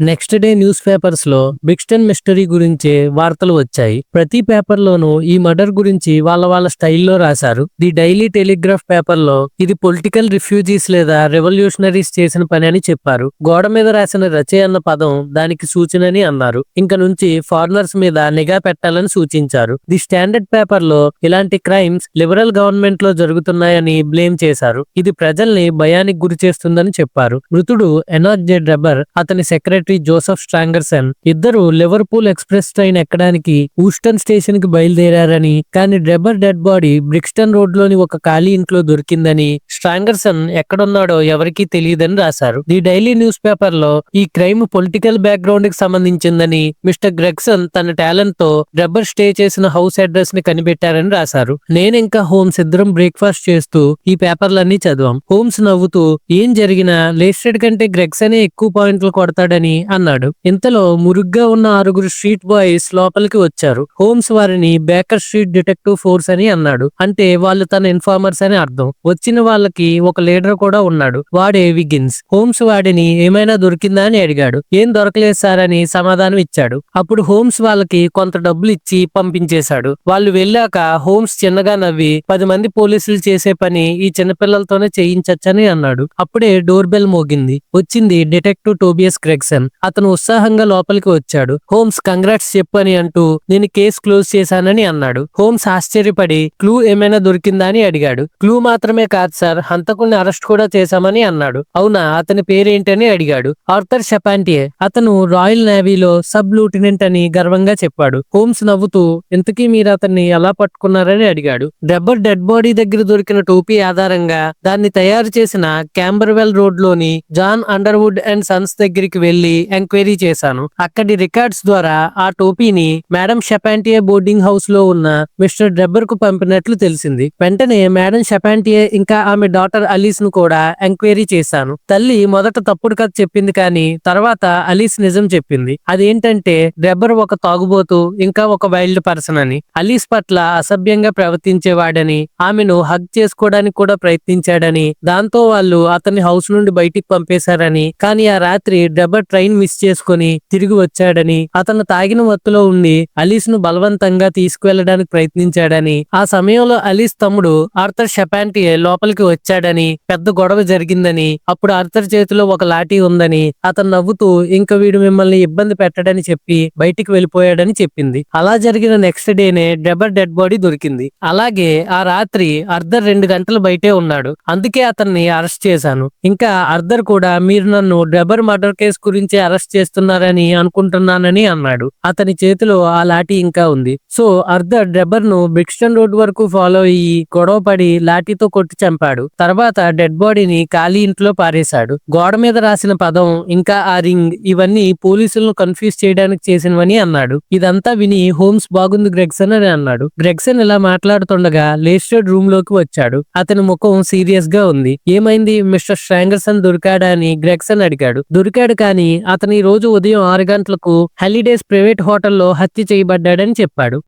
Next day news పేపర్స్లో బిక్స్టన్ mystery గురించే వార్తలు వచ్చాయి. ప్రతి పేపర్ లోనూ ఈ మర్డర్ గురించి వాళ్ళ వాళ్ళ స్టైల్లో రాశారు. ది డైలీ టెలిగ్రాఫ్ పేపర్లో ఇది పొలిటికల్ రిఫ్యూజీస్ లేదా రెవల్యూషనరీస్ చేసిన పని అని చెప్పారు. గోడ మీద రాసిన రచే అన్న పదం దానికి సూచన అని అన్నారు. ఇంక నుంచి ఫారినర్స్ మీద నిఘా పెట్టాలని సూచించారు. ది స్టాండర్డ్ పేపర్లో ఇలాంటి క్రైమ్స్ లిబరల్ గవర్నమెంట్లో జరుగుతున్నాయని బ్లేమ్ చేశారు. ఇది ప్రజల్ని భయానికి గురి చేస్తుందని చెప్పారు. మృతుడు ఎనర్జెడ్ రబ్బర్ అతని సెక్రటరీ జోసెఫ్ స్ట్రాంగర్సన్ ఇద్దరు లివర్పూల్ ఎక్స్ప్రెస్ ట్రైన్ ఎక్కడానికి ఊస్టన్ స్టేషన్కి బయలుదేరారని కానీ డ్రెబర్ డెడ్ బాడీ బ్రిక్స్టన్ రోడ్లోని ఒక ఖాళీ ఇంట్లో దొరికిందని స్ట్రాంగర్సన్ ఎక్కడున్నాడో ఎవరికీ తెలియదని రాశారు. ది డైలీ న్యూస్ పేపర్లో ఈ క్రైమ్ పొలిటికల్ బ్యాక్గ్రౌండ్కి సంబంధించిందని మిస్టర్ గ్రెగ్సన్ తన టాలెంట్తో డ్రెబ్బర్ స్టే చేసిన హౌస్ అడ్రస్ని కనిపెట్టారని రాశారు. నేను ఇంకా హోమ్స్ ఇద్దరం బ్రేక్ఫాస్ట్ చేస్తూ ఈ పేపర్లన్నీ చదివాం. హోమ్స్ నవ్వుతూ ఏం జరిగినా లేస్టెడ్ కంటే గ్రెగ్సనే ఎక్కువ పాయింట్లు కొడతాడని అన్నాడు. ఇంతలో మురుగ్గా ఉన్న ఆరుగురు స్ట్రీట్ బాయ్స్ లోపలికి వచ్చారు. హోమ్స్ వారిని బేకర్ స్ట్రీట్ డిటెక్టివ్ ఫోర్స్ అని అన్నాడు. అంటే వాళ్ళు తన ఇన్ఫార్మర్స్ అని అర్థం. వచ్చిన వాళ్ళకి ఒక లీడర్ కూడా ఉన్నాడు. వాడే విగిన్స్. హోమ్స్ వాడిని ఏమైనా దొరికిందా అని అడిగాడు. ఏం దొరకలేదు సార్ అని సమాధానం ఇచ్చాడు. అప్పుడు హోమ్స్ వాళ్ళకి కొంత డబ్బులు ఇచ్చి పంపించేశాడు. వాళ్ళు వెళ్ళాక హోమ్స్ చిన్నగా నవ్వి పది మంది పోలీసులు చేసే పని ఈ చిన్నపిల్లలతోనే చేయించచ్చని అన్నాడు. అప్పుడే డోర్ బెల్ మోగింది. వచ్చింది డిటెక్టివ్ టోబియస్ గ్రెగ్సన్ అతను ఉత్సాహంగా లోపలికి వచ్చాడు. హోమ్స్ కంగ్రాట్స్ చెప్పని అంటూ నేను కేసు క్లోజ్ చేశానని అన్నాడు. హోమ్స్ ఆశ్చర్యపడి క్లూ ఏమైనా దొరికిందా? అని అడిగాడు. క్లూ మాత్రమే కాదు సార్. హంతకుల్ని అరెస్ట్ కూడా చేశామని అన్నాడు. అవునా? అతని పేరేంటని అడిగాడు. Arthur Charpentier. అతను రాయల్ నేవీలో సబ్ లూటినెంట్ అని గర్వంగా చెప్పాడు. హోమ్స్ నవ్వుతూ ఇంతకీ మీరు అతన్ని ఎలా పట్టుకున్నారని అడిగాడు. డెబ్బర్ డెడ్ బాడీ దగ్గర దొరికిన టోపీ ఆధారంగా దాన్ని తయారు చేసిన క్యాంబర్వెల్ రోడ్లోని జాన్ అండర్వుడ్ అండ్ సన్స్ దగ్గరికి వెళ్ళి ఎంక్వైరీ చేశాను. అక్కడి రికార్డ్స్ ద్వారా ఆ టోపీని మేడం షపాంటియే బోర్డింగ్ హౌస్లో ఉన్న మిస్టర్ డెబ్బర్కు పంపినట్లు తెలిసింది. వెంటనే మేడం షపాంటియే ఇంకా ఆమె డాటర్ అలీస్ను కూడా ఎంక్వైరీ చేశాను. తల్లి మొదట తప్పుడు కథ చెప్పింది కానీ తర్వాత అలీస్ నిజం చెప్పింది. అదేంటంటే డెబ్బర్ ఒక తాగుబోతు ఇంకా ఒక వైల్డ్ పర్సన్ అని. అలీస్ పట్ల అసభ్యంగా ప్రవర్తించేవాడని ఆమెను హగ్ చేసుకోవడానికి కూడా ప్రయత్నించాడని దాంతో వాళ్ళు అతని హౌస్ నుండి బయటికి పంపేశారని. కానీ ఆ రాత్రి డెబ్బర్ ట్రైన్ మిస్ చేసుకుని తిరిగి వచ్చాడని అతను తాగిన మత్తులో ఉండి అలీస్ను బలవంతంగా తీసుకువెళ్ళడానికి ప్రయత్నించాడని ఆ సమయంలో అలీస్ తమ్ముడు ఆర్థర్ షపాంటియే లోపలికి వచ్చాడని పెద్ద గొడవ జరిగిందని అప్పుడు ఆర్థర్ చేతిలో ఒక లాఠీ ఉందని అతను నవ్వుతూ ఇంకా వీడు మిమ్మల్ని ఇబ్బంది పెట్టడని చెప్పి బయటికి వెళ్ళిపోయాడని చెప్పింది. అలా జరిగిన నెక్స్ట్ డేనే డెబర్ డెడ్ బాడీ దొరికింది. అలాగే ఆ రాత్రి అర్ధర్ రెండు గంటలు బయటే ఉన్నాడు. అందుకే అతన్ని అరెస్ట్ చేశాను. ఇంకా అర్ధర్ కూడా మీరు నన్ను డెబర్ మర్డర్ కేసు గురించి అరెస్ట్ చేస్తున్నారని అనుకుంటున్నానని అన్నాడు. అతని చేతిలో ఆ లాఠీ ఇంకా ఉంది. సో అర్ధర్ డెబ్బర్ను బిక్స్టన్ రోడ్ వరకు ఫాలో అయ్యి గొడవ పడి లాఠీతో కొట్టి చంపాడు. తర్వాత డెడ్ బాడీని ఖాళీ ఇంట్లో పారేశాడు. గోడ మీద రాసిన పదం ఇంకా ఆ రింగ్ ఇవన్నీ పోలీసులను కన్ఫ్యూజ్ చేయడానికి చేసినవని అన్నాడు. ఇదంతా విని హోమ్స్ బాగుంది గ్రెగ్సన్ అని అన్నాడు. గ్రెగ్సన్ ఇలా మాట్లాడుతుండగా లేస్టెడ్ రూమ్లోకి వచ్చాడు. అతని ముఖం సీరియస్గా ఉంది. ఏమైంది? మిస్టర్ స్ట్రాంగర్సన్ దొరికాడా అని గ్రెగ్సన్ అడిగాడు. దొరికాడు కానీ అతని ఈ రోజు ఉదయం ఆరు గంటలకు హాలిడేస్ ప్రైవేట్ హోటల్లో హత్య చేయబడ్డాడని చెప్పాడు.